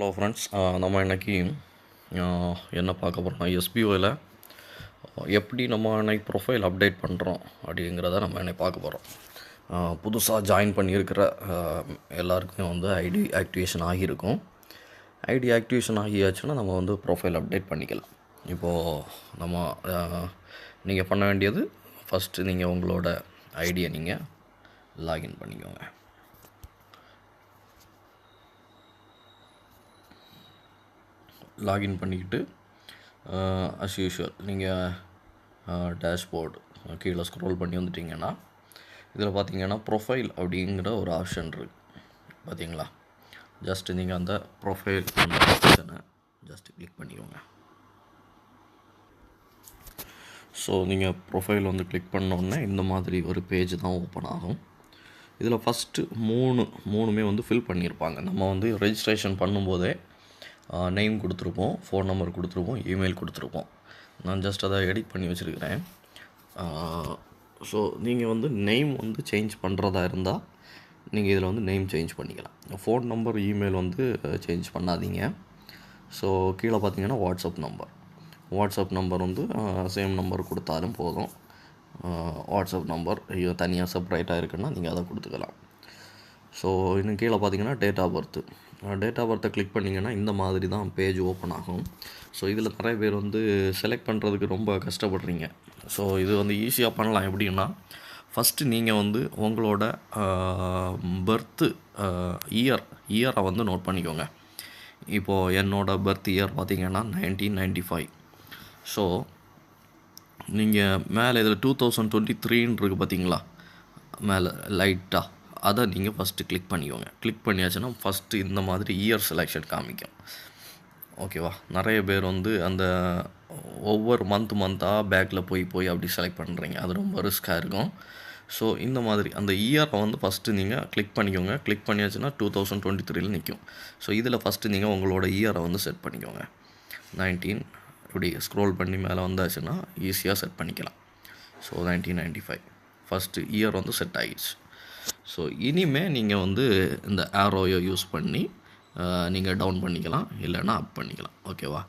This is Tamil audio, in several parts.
ஹலோ ஃப்ரெண்ட்ஸ் நம்ம இன்றைக்கி என்ன பார்க்க போகிறோம்னா எஸ்பிஓவில் எப்படி நம்ம இன்னைக்கு ப்ரொஃபைல் அப்டேட் பண்ணுறோம் அப்படிங்கிறத நம்ம என்னை பார்க்க போகிறோம் புதுசாக ஜாயின் பண்ணியிருக்கிற எல்லாருக்குமே வந்து ஐடி ஆக்டிவேஷன் ஆகியிருக்கும். ஐடி ஆக்டிவேஷன் ஆகியாச்சுன்னா நம்ம வந்து ப்ரொஃபைல் அப்டேட் பண்ணிக்கலாம். இப்போது நம்ம நீங்கள் பண்ண வேண்டியது ஃபஸ்ட்டு நீங்கள் உங்களோட ஐடியை நீங்கள் லாகின் பண்ணிக்கோங்க. லாகின் பண்ணிக்கிட்டு அஸ் யூஷுவல் நீங்கள் டேஷ்போர்டு கீழே ஸ்க்ரோல் பண்ணி வந்துட்டிங்கன்னா இதில் பார்த்தீங்கன்னா ப்ரொஃபைல் அப்படிங்கிற ஒரு ஆப்ஷன் இருக்குது பார்த்தீங்களா ஜஸ்ட் நீங்கள் அந்த ப்ரொஃபைல் அந்த ஆப்ஷனை ஜஸ்ட் கிளிக் பண்ணிக்கோங்க. ஸோ நீங்கள் ப்ரொஃபைல் வந்து கிளிக் பண்ணோடனே இந்த மாதிரி ஒரு பேஜ் தான் ஓப்பன் ஆகும். இதில் ஃபஸ்ட்டு மூணு மூணுமே வந்து ஃபில் பண்ணியிருப்பாங்க நம்ம வந்து ரெஜிஸ்ட்ரேஷன் பண்ணும்போதே நேம் கொடுத்துருப்போம் ஃபோன் நம்பர் கொடுத்துருப்போம் இமெயில் கொடுத்துருப்போம். நான் ஜஸ்ட் அதை எடிட் பண்ணி வச்சுருக்கிறேன். ஸோ நீங்கள் வந்து நேம் வந்து சேஞ்ச் பண்ணுறதா இருந்தால் நீங்கள் இதில் வந்து நேம் சேஞ்ச் பண்ணிக்கலாம். ஃபோன் நம்பர் இமெயில் வந்து சேஞ்ச் பண்ணாதீங்க. ஸோ கீழே பார்த்தீங்கன்னா வாட்ஸ்அப் நம்பர் வாட்ஸ்அப் நம்பர் வந்து சேம் நம்பர் கொடுத்தாலும் போதும். வாட்ஸ்அப் நம்பர் ஐயோ தனியாக செப்பரேட்டாக இருக்குன்னா நீங்கள் அதை கொடுத்துக்கலாம். ஸோ இன்னும் கீழே பார்த்தீங்கன்னா date of birth date of பர்த்தை click பண்ணிங்கன்னா இந்த மாதிரி தான் பேஜ் ஓப்பன் ஆகும். ஸோ இதில் நிறைய பேர் வந்து செலக்ட் பண்ணுறதுக்கு ரொம்ப கஷ்டப்படுறீங்க. ஸோ இது வந்து ஈஸியாக பண்ணலாம். எப்படின்னா ஃபஸ்ட்டு நீங்கள் வந்து உங்களோட பர்த்து இயர் இயரை வந்து நோட் பண்ணிக்கோங்க. இப்போது என்னோட பர்த் இயர் பார்த்தீங்கன்னா நைன்டீன் நைன்டி ஃபைவ் ஸோ நீங்கள் மேலே இதில் டூ தௌசண்ட் டுவெண்ட்டி த்ரீன்னு இருக்குது பார்த்தீங்களா? மேலே லைட்டாக அதை நீங்கள் ஃபஸ்ட்டு கிளிக் பண்ணிக்கோங்க. கிளிக் பண்ணியாச்சுன்னா ஃபஸ்ட்டு இந்த மாதிரி இயர் செலெக்ஷன் காமிக்கும். ஓகேவா நிறைய பேர் வந்து அந்த ஒவ்வொரு மந்த் மந்த்தாக பேக்கில் போய் போய் அப்படி செலக்ட் பண்ணுறீங்க அது ரொம்ப ரிஸ்க்காக இருக்கும். ஸோ இந்த மாதிரி அந்த இயரை வந்து ஃபஸ்ட்டு நீங்கள் கிளிக் பண்ணிக்கோங்க. கிளிக் பண்ணியாச்சுன்னா டூ தௌசண்ட் டுவெண்ட்டி த்ரீல நிற்கும் ஸோ இதில் ஃபஸ்ட்டு நீங்கள் உங்களோட இயரை வந்து செட் பண்ணிக்கோங்க. நைன்டீன் இப்படி ஸ்க்ரோல் பண்ணி மேலே வந்தாச்சுன்னா ஈஸியாக செட் பண்ணிக்கலாம். So nineteen ninety five first year வந்து செட் ஆகிடுச்சு ஸோ இனிமேல் நீங்கள் வந்து இந்த ஆரோயை யூஸ் பண்ணி நீங்கள் டவுன் பண்ணிக்கலாம் இல்லைன்னா அப் பண்ணிக்கலாம். ஓகேவா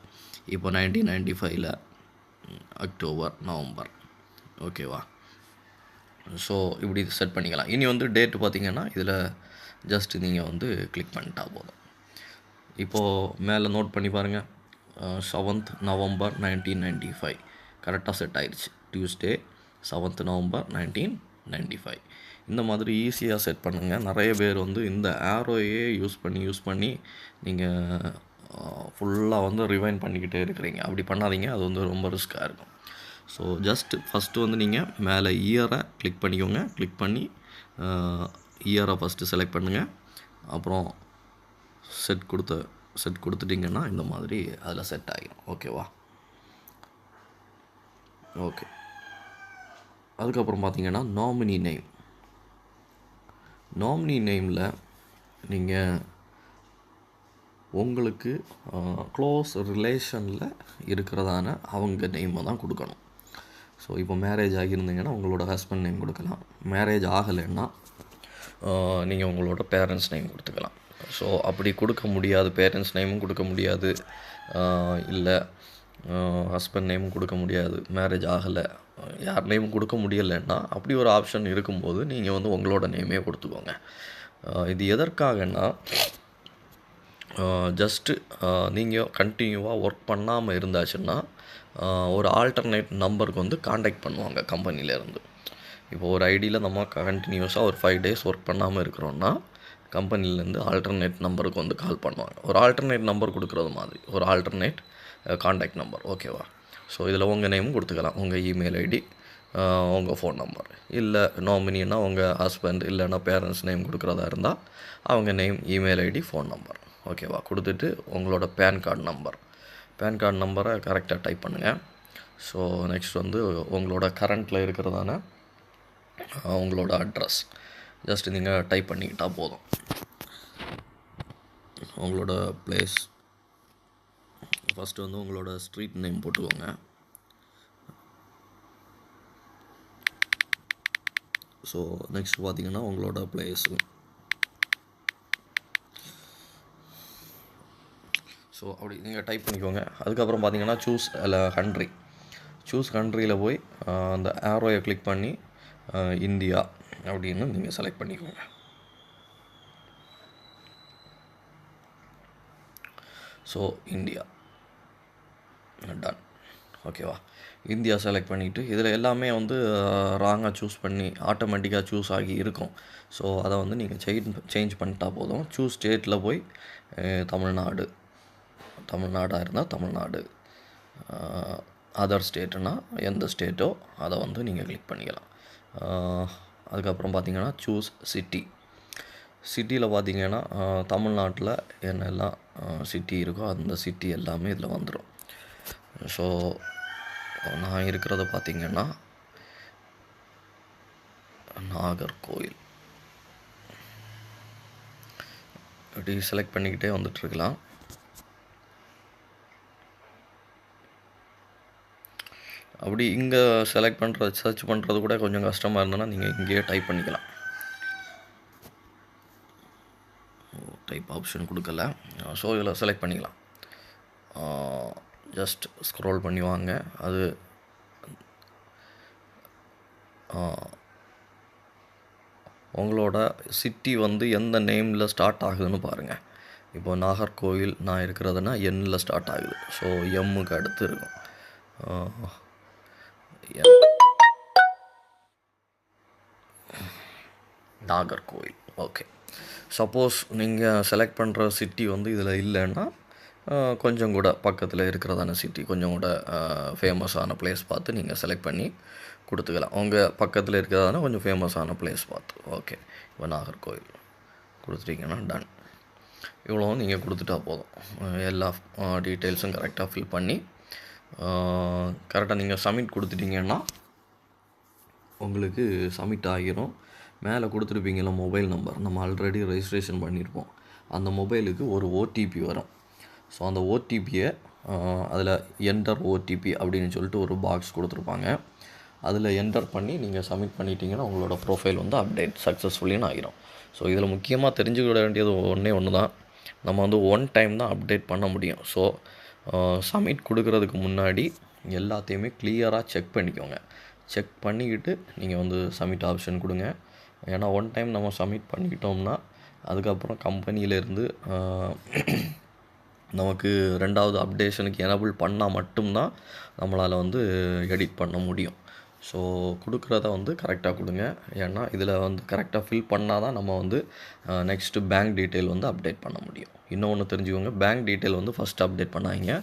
இப்போ நைன்டீன் நைன்டி ஃபைவ்ல அக்டோபர் நவம்பர் ஓகேவா ஸோ இப்படி செட் பண்ணிக்கலாம். இனி வந்து டேட் பார்த்தீங்கன்னா இதில் ஜஸ்ட் நீங்கள் வந்து கிளிக் பண்ணிட்டா போதும். இப்போது மேலே நோட் பண்ணி பாருங்கள் seventh November nineteen ninety five கரெக்டாக செட் ஆயிடுச்சு Tuesday seventh November nineteen ninety five இந்த மாதிரி ஈஸியாக செட் பண்ணுங்கள் நிறைய பேர் வந்து இந்த ஆரோயே யூஸ் பண்ணி யூஸ் பண்ணி நீங்கள் ஃபுல்லாக வந்து ரிவைன் பண்ணிக்கிட்டே இருக்கிறீங்க. அப்படி பண்ணாதீங்க. அது வந்து ரொம்ப ரிஸ்க்காக இருக்கும். ஸோ ஜஸ்ட் ஃபஸ்ட்டு வந்து நீங்கள் மேலே இயரை கிளிக் பண்ணிக்கோங்க. கிளிக் பண்ணி இயரை ஃபஸ்ட்டு செலக்ட் பண்ணுங்கள் அப்புறம் செட் கொடுத்த செட் கொடுத்துட்டிங்கன்னா இந்த மாதிரி அதில் செட் ஆகிடும் ஓகேவா ஓகே அதுக்கப்புறம் பார்த்தீங்கன்னா நாமினி நேம் நாமினி நேமில் நீங்கள் உங்களுக்கு க்ளோஸ் ரிலேஷனில் இருக்கிறதான அவங்க நேமை தான் கொடுக்கணும். ஸோ இப்போ மேரேஜ் ஆகியிருந்தீங்கன்னா உங்களோட ஹஸ்பண்ட் நேம் கொடுக்கலாம். மேரேஜ் ஆகலைன்னா நீங்கள் உங்களோட பேரண்ட்ஸ் நேம் கொடுத்துக்கலாம். ஸோ அப்படி கொடுக்க முடியாது பேரண்ட்ஸ் நேமும் கொடுக்க முடியாது இல்லை ஹஸ்பண்ட் நேமும் கொடுக்க முடியாது. மேரேஜ் ஆகலை. யார் நேமும் கொடுக்க முடியலைன்னா அப்படி ஒரு ஆப்ஷன் இருக்கும்போது நீங்கள் வந்து உங்களோட நேமே கொடுத்துக்கோங்க. இது எதற்காகன்னா ஜஸ்ட்டு நீங்கள் கண்டினியூவாக ஒர்க் பண்ணாமல் இருந்தாச்சுன்னா ஒரு ஆல்டர்னேட் நம்பருக்கு வந்து காண்டாக்ட் பண்ணுவாங்க கம்பெனிலேருந்து இப்போ ஒரு ஐடியில் நம்ம கண்டினியூஸாக ஒரு ஃபைவ் டேஸ் ஒர்க் பண்ணாமல் இருக்கிறோன்னா கம்பெனிலேருந்து ஆல்டர்னேட் நம்பருக்கு வந்து கால் பண்ணுவாங்க. ஒரு ஆல்டர்னேட் நம்பர் கொடுக்குறது மாதிரி. ஒரு ஆல்டர்னேட் காண்டாக்ட் நம்பர் ஓகேவா ஸோ இதில் உங்கள் நேமும் கொடுத்துக்கலாம். உங்கள் இமெயில் ஐடி உங்கள் ஃபோன் நம்பர் இல்லை நாமினின்னா உங்கள் ஹஸ்பண்ட் இல்லைன்னா பேரண்ட்ஸ் நேம் கொடுக்குறதா இருந்தால் அவங்க name email ID phone number ஓகேவா கொடுத்துட்டு உங்களோட PAN card number PAN card நம்பரை கரெக்டாக டைப் பண்ணுங்கள் ஸோ நெக்ஸ்ட் வந்து உங்களோட கரண்ட்டில் இருக்கிறதான uh, உங்களோட அட்ரஸ் ஜஸ்ட் நீங்கள் டைப் பண்ணிக்கிட்டால் போதும். உங்களோட ப்ளேஸ் ஃபஸ்ட்டு வந்து உங்களோட ஸ்ட்ரீட் நேம் போட்டுக்கோங்க. ஸோ நெக்ஸ்ட் பார்த்தீங்கன்னா உங்களோட பிளேஸு ஸோ அப்படி நீங்கள் டைப் பண்ணிக்கோங்க. அதுக்கப்புறம் பார்த்தீங்கன்னா சூஸ் இல்லை கண்ட்ரி சூஸ் கண்ட்ரியில் போய் அந்த ஆரோயை கிளிக் பண்ணி இந்தியா அப்படின்னு நீங்கள் செலக்ட் பண்ணிக்கோங்க. So India. டன் ஓகேவா இந்தியா செலக்ட் பண்ணிவிட்டு இதில் எல்லாமே வந்து uh, ராங்காக சூஸ் பண்ணி ஆட்டோமேட்டிக்காக சூஸ் ஆகி இருக்கும். ஸோ அதை வந்து நீங்கள் சேஞ்ச் சேஞ்ச் பண்ணிட்டா போதும். சூஸ் ஸ்டேட்டில் போய் uh, தமிழ்நாடு. தமிழ்நாடாக இருந்தால் தமிழ்நாடு. Uh, அதர் ஸ்டேட்டுனா எந்த ஸ்டேட்டோ அதை வந்து நீங்கள் கிளிக் பண்ணிக்கலாம். அதுக்கப்புறம் பார்த்தீங்கன்னா சூஸ் சிட்டி சிட்டியில் பார்த்தீங்கன்னா தமிழ்நாட்டில் என்னெல்லாம் சிட்டி இருக்கோ அந்த சிட்டி எல்லாமே இதில் வந்துடும் ஸோ நான் இருக்கிறத பார்த்திங்கன்னா நாகர்கோயில் இப்படி செலக்ட் பண்ணிக்கிட்டே வந்துட்டுருக்கலாம் அப்படி இங்கே செலக்ட் பண்ணுறது சர்ச் பண்ணுறது கூட கொஞ்சம் கஷ்டமாக இருந்ததுன்னா நீங்கள் இங்கேயே டைப் பண்ணிக்கலாம். டைப் ஆப்ஷன் கொடுக்கல. ஸோ இதில் செலக்ட் பண்ணிக்கலாம். ஜஸ்ட் ஸ்க்ரோல் பண்ணி வாங்க. அது உங்களோட சிட்டி வந்து எந்த நேமில் ஸ்டார்ட் ஆகுதுன்னு பாருங்கள் இப்போ நாகர்கோவில் நான் இருக்கிறதுனா எண்ணில் ஸ்டார்ட் ஆகுது. ஸோ எம்முக்கு அடுத்து இருக்கும். எம். நாகர்கோவில். ஓகே சப்போஸ் நீங்கள் செலக்ட் பண்ணுற சிட்டி வந்து இதில் இல்லைன்னா கொஞ்சம் கூட பக்கத்தில் இருக்கிறதான சிட்டி கொஞ்சம் கூட ஃபேமஸான பிளேஸ் பார்த்து நீங்கள் செலக்ட் பண்ணி கொடுத்துக்கலாம். உங்கள் பக்கத்தில் இருக்கிறதான கொஞ்சம் ஃபேமஸான பிளேஸ் பார்த்து. ஓகே இப்போ நாகர்கோவில் கொடுத்துட்டீங்கன்னா டன் இவ்வளோ நீங்கள் கொடுத்துட்டா போதும். எல்லா டீட்டெயில்ஸும் கரெக்டாக ஃபில் பண்ணி கரெக்டாக நீங்கள் சப்மிட் கொடுத்துட்டீங்கன்னா உங்களுக்கு சப்மிட் ஆகிரும். மேலே கொடுத்துருப்பீங்களா மொபைல் நம்பர் நம்ம ஆல்ரெடி ரெஜிஸ்ட்ரேஷன் பண்ணியிருப்போம் அந்த மொபைலுக்கு ஒரு ஓடிபி வரும். ஸோ அந்த ஓடிபியை அதில் என்டர் ஓடிபி அப்படின்னு சொல்லிட்டு ஒரு பாக்ஸ் கொடுத்துருப்பாங்க. அதில் என்டர் பண்ணி நீங்கள் சப்மிட் பண்ணிட்டீங்கன்னா உங்களோட ப்ரொஃபைல் வந்து அப்டேட் சக்ஸஸ்ஃபுல்லின்னு ஆகிரும். ஸோ இதில் முக்கியமாக தெரிஞ்சுக்கிட வேண்டியது ஒன்றே ஒன்று தான் நம்ம வந்து ஒன் டைம் தான் அப்டேட் பண்ண முடியும். ஸோ சப்மிட் கொடுக்குறதுக்கு முன்னாடி எல்லாத்தையுமே கிளியராக செக் பண்ணிக்கோங்க. செக் பண்ணிக்கிட்டு நீங்கள் வந்து சப்மிட் ஆப்ஷன் கொடுங்க. ஏன்னா ஒன் டைம் நம்ம சப்மிட் பண்ணிக்கிட்டோம்னா அதுக்கப்புறம் கம்பெனியிலேருந்து நமக்கு ரெண்டாவது அப்டேஷனுக்கு எனபிள் பண்ணால் மட்டும்தான் நம்மளால் வந்து எடிட் பண்ண முடியும். ஸோ கொடுக்குறத வந்து கரெக்டாக கொடுங்க. ஏன்னா இதில் வந்து கரெக்டாக ஃபில் பண்ணால் தான் நம்ம வந்து நெக்ஸ்ட்டு பேங்க் டீட்டெயில் வந்து அப்டேட் பண்ண முடியும். இன்னொன்று தெரிஞ்சுக்கோங்க. பேங்க் டீட்டெயில் வந்து ஃபஸ்ட்டு அப்டேட் பண்ணாங்க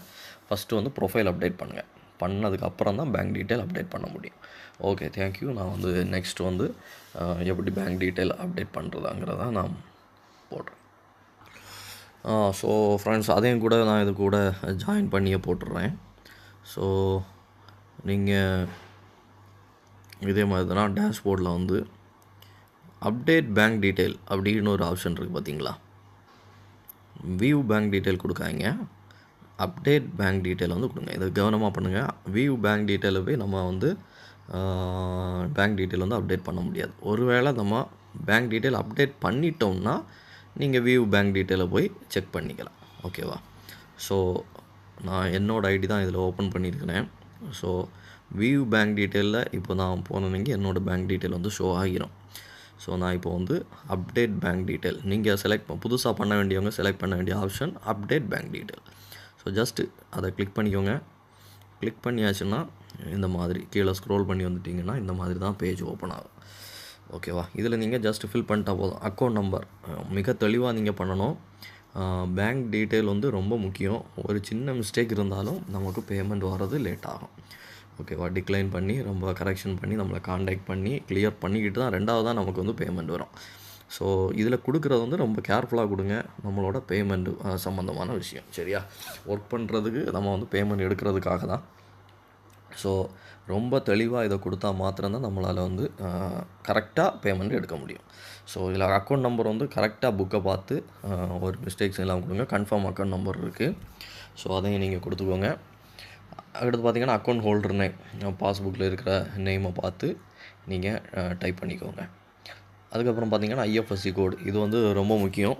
ஃபஸ்ட்டு வந்து ப்ரொஃபைல் அப்டேட் பண்ணுங்கள் பண்ணதுக்கப்புறம் தான் பேங்க் டீட்டெயில் அப்டேட் பண்ண முடியும். ஓகே தேங்க்யூ நான் வந்து நெக்ஸ்ட் வந்து எப்படி பேங்க் டீட்டெயில் அப்டேட் பண்ணுறதாங்கிறத நான் போடுறேன். ஸோ ஃப்ரெண்ட்ஸ் அதையும் கூட நான் இது கூட ஜாயின் பண்ணியே போட்டுடுறேன் ஸோ நீங்கள் இதே மாதிரி தான் டேஷ்போர்டில் வந்து அப்டேட் பேங்க் டீட்டெயில் அப்படின்னு ஒரு ஆப்ஷன் இருக்குது பார்த்தீங்களா வியூ பேங்க் டீட்டெயில் கொடுக்காங்க அப்டேட் பேங்க் டீட்டெயில் வந்து கொடுங்க. இதை கவனமாக பண்ணுங்கள் வியூ பேங்க் டீட்டெயிலை போய் நம்ம வந்து பேங்க் டீட்டெயில் வந்து அப்டேட் பண்ண முடியாது. ஒருவேளை நம்ம பேங்க் டீட்டெயில் அப்டேட் பண்ணிட்டோம்னா நீங்கள் வியூ பேங்க் டீட்டெயிலை போய் செக் பண்ணிக்கலாம். ஓகேவா ஸோ நான் என்னோடய ஐடி தான் இதில் ஓப்பன் பண்ணியிருக்கிறேன். ஸோ வியூ பேங்க் டீட்டெயிலில் இப்போ நான் போனவங்க என்னோடய பேங்க் டீட்டெயில் வந்து ஷோ ஆகிரும். ஸோ நான் இப்போ வந்து அப்டேட் பேங்க் டீட்டெயில் நீங்கள் செலக்ட் புதுசாக பண்ண வேண்டியவங்க செலக்ட் பண்ண வேண்டிய option update bank detail so just அதை கிளிக் பண்ணிக்கோங்க. கிளிக் பண்ணியாச்சுன்னா இந்த மாதிரி கீழே ஸ்க்ரோல் பண்ணி வந்துட்டிங்கன்னா இந்த மாதிரி தான் பேஜ் ஓப்பன் ஆகும். ஓகேவா? இதில் நீங்கள் ஜஸ்ட் ஃபில் பண்ணிட்டா போதும். அக்கௌண்ட் நம்பர் மிக தெளிவாக நீங்கள் பண்ணணும். பேங்க் டீட்டெயில் வந்து ரொம்ப முக்கியம். ஒரு சின்ன மிஸ்டேக் இருந்தாலும் நமக்கு பேமெண்ட் வர்றது லேட் ஆகும். ஓகேவா? டிக்ளைன் பண்ணி ரொம்ப கரெக்ஷன் பண்ணி நம்மளை காண்டாக்ட் பண்ணி கிளியர் பண்ணிக்கிட்டு தான் ரெண்டாவது தான் நமக்கு வந்து பேமெண்ட் வரும். ஸோ இதில் கொடுக்குறது வந்து ரொம்ப கேர்ஃபுல்லாக கொடுங்க. நம்மளோட பேமெண்ட் சம்மந்தமான விஷயம். சரியா? ஒர்க் பண்ணுறதுக்கு நம்ம வந்து பேமெண்ட் எடுக்கிறதுக்காக தான். ஸோ ரொம்ப தெளிவாக இதை கொடுத்தா மாத்திரம்தான் நம்மளால் வந்து கரெக்டாக பேமெண்ட் எடுக்க முடியும். ஸோ இதில் அக்கௌண்ட் நம்பர் வந்து கரெக்டாக புக்கை பார்த்து ஒரு மிஸ்டேக்ஸ் எல்லாம் கொடுங்க. கன்ஃபார்ம் அக்கௌண்ட் நம்பர் இருக்குது ஸோ அதையும் நீங்கள் கொடுத்துக்கோங்க. அடுத்து பார்த்தீங்கன்னா அக்கௌண்ட் ஹோல்டர் நேம் பாஸ்புக்கில் இருக்கிற நேமை பார்த்து நீங்கள் டைப் பண்ணிக்கோங்க. அதுக்கப்புறம் பார்த்தீங்கன்னா ஐஎஃப்எஸ்சி கோடு இது வந்து ரொம்ப முக்கியம்.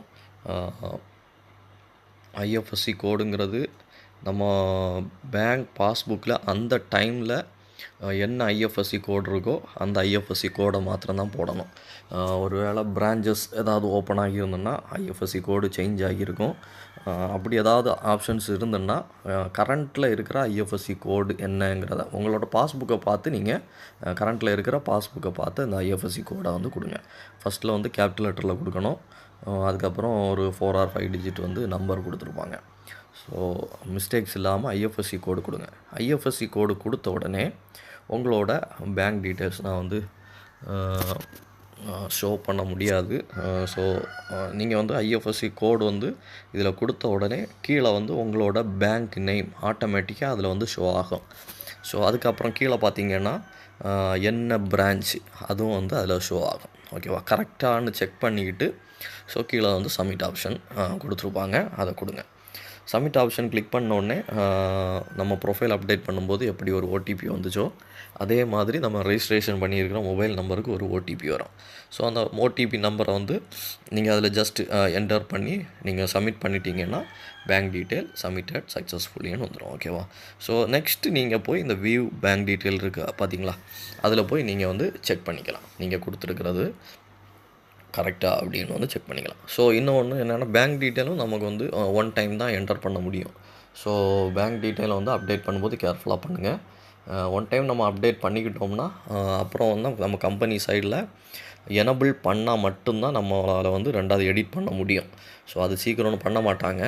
ஐஎஃப்எஸ்சி கோடுங்கிறது நம்ம பேங்க் பாஸ்புக்கில் அந்த டைமில் என்ன ஐஎஃப்எஸ்சி கோடு இருக்கோ அந்த ஐஎஃப்எஸ்சி கோடை மாத்திரம்தான் போடணும். ஒருவேளை பிரான்ச்சஸ் ஏதாவது ஓப்பன் ஆகியிருந்தோன்னா ஐஎஃப்எஸ்சி கோடு சேஞ்ச் ஆகியிருக்கும். அப்படி ஏதாவது ஆப்ஷன்ஸ் இருந்ததுன்னா கரண்ட்டில் இருக்கிற ஐஎஃப்எஸ்சி கோடு என்னங்கிறத உங்களோட பாஸ்புக்கை பார்த்து நீங்கள் கரண்ட்டில் இருக்கிற பாஸ்புக்கை பார்த்து இந்த ஐஎஃப்எஸ்சி கோடை வந்து கொடுங்க. ஃபஸ்ட்டில் வந்து கேபிட்டல் லெட்டரில் கொடுக்கணும். அதுக்கப்புறம் ஒரு ஃபோர் ஆர் ஃபைவ் டிஜிட் வந்து நம்பர் கொடுத்துருப்பாங்க. ஸோ மிஸ்டேக்ஸ் இல்லாமல் ஐஎஃப்எஸ்சி கோடு கொடுங்க. ஐஎஃப்எஸ்சி கோடு கொடுத்த உடனே உங்களோட பேங்க் டீட்டெயில்ஸ் நான் வந்து ஷோ பண்ண முடியாது. ஸோ நீங்கள் வந்து ஐஎஃப்எஸ்சி கோடு வந்து இதில் கொடுத்த உடனே கீழே வந்து உங்களோட பேங்க் நேம் ஆட்டோமேட்டிக்காக அதில் வந்து ஷோ ஆகும். ஸோ அதுக்கப்புறம் கீழே பார்த்தீங்கன்னா என்ன பிரான்ச் அதுவும் வந்து அதில் ஷோ ஆகும். ஓகேவா கரெக்டானு செக் பண்ணிக்கிட்டு ஸோ கீழே வந்து சப்மிட் ஆப்ஷன் கொடுத்துருப்பாங்க. அதை கொடுங்க. சப்மிட் ஆப்ஷன் கிளிக் பண்ணோடனே நம்ம ப்ரொஃபைல் அப்டேட் பண்ணும்போது எப்படி ஒரு ஓடிபி வந்துச்சோ அதே மாதிரி நம்ம ரெஜிஸ்ட்ரேஷன் பண்ணியிருக்கிற மொபைல் நம்பருக்கு ஒரு ஓடிபி வரும். ஸோ அந்த ஓடிபி நம்பரை வந்து நீங்கள் அதில் ஜஸ்ட் என்டர் பண்ணி நீங்கள் சப்மிட் பண்ணிட்டீங்கன்னா பேங்க் டீட்டெயில் சப்மிட்டட் சக்ஸஸ்ஃபுல்லின்னு வந்துடும் ஓகேவா ஸோ நெக்ஸ்ட்டு நீங்கள் போய் இந்த வியூ பேங்க் டீட்டெயில் இருக்குது பார்த்தீங்களா அதில் போய் நீங்கள் வந்து செக் பண்ணிக்கலாம். நீங்கள் கொடுத்துருக்கிறது கரெக்டாக அப்படின்னு வந்து செக் பண்ணிக்கலாம். ஸோ இன்னொன்று என்னென்னா பேங்க் டீட்டெயிலும் நமக்கு வந்து ஒன் டைம் தான் என்டர் பண்ண முடியும். ஸோ பேங்க் டீட்டெயிலை வந்து அப்டேட் பண்ணும்போது கேர்ஃபுல்லாக பண்ணுங்கள் ஒன் டைம் நம்ம அப்டேட் பண்ணிக்கிட்டோம்னா அப்புறம் வந்து நம்ம கம்பெனி சைடில் எனபிள் பண்ணால் மட்டும்தான் நம்மளால் வந்து ரெண்டாவது எடிட் பண்ண முடியும். ஸோ அது சீக்கிரம் பண்ண மாட்டாங்க.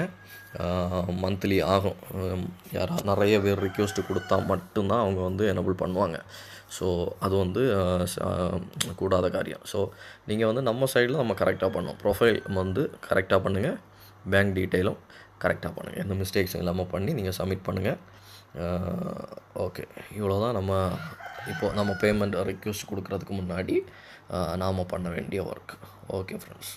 மந்த்லி ஆகும். யாராவது நிறைய பேர் ரிக்வெஸ்ட்டு கொடுத்தா மட்டும்தான் அவங்க வந்து எனபிள் பண்ணுவாங்க. ஸோ அது வந்து கூடாத காரியம். ஸோ நீங்கள் வந்து நம்ம சைடில் நம்ம கரெக்டாக பண்ணோம் ப்ரொஃபைல் வந்து கரெக்டாக பண்ணுங்கள் பேங்க் டீட்டெயிலும் கரெக்டாக பண்ணுங்கள் எந்த மிஸ்டேக்ஸும் இல்லாமல் பண்ணி நீங்கள் சப்மிட் பண்ணுங்கள் ஓகே இவ்வளோ தான் நம்ம இப்போது நம்ம பேமெண்ட் ரெக்வெஸ்ட் கொடுக்குறதுக்கு முன்னாடி நாம் பண்ண வேண்டிய ஒர்க் ஓகே ஃப்ரெண்ட்ஸ்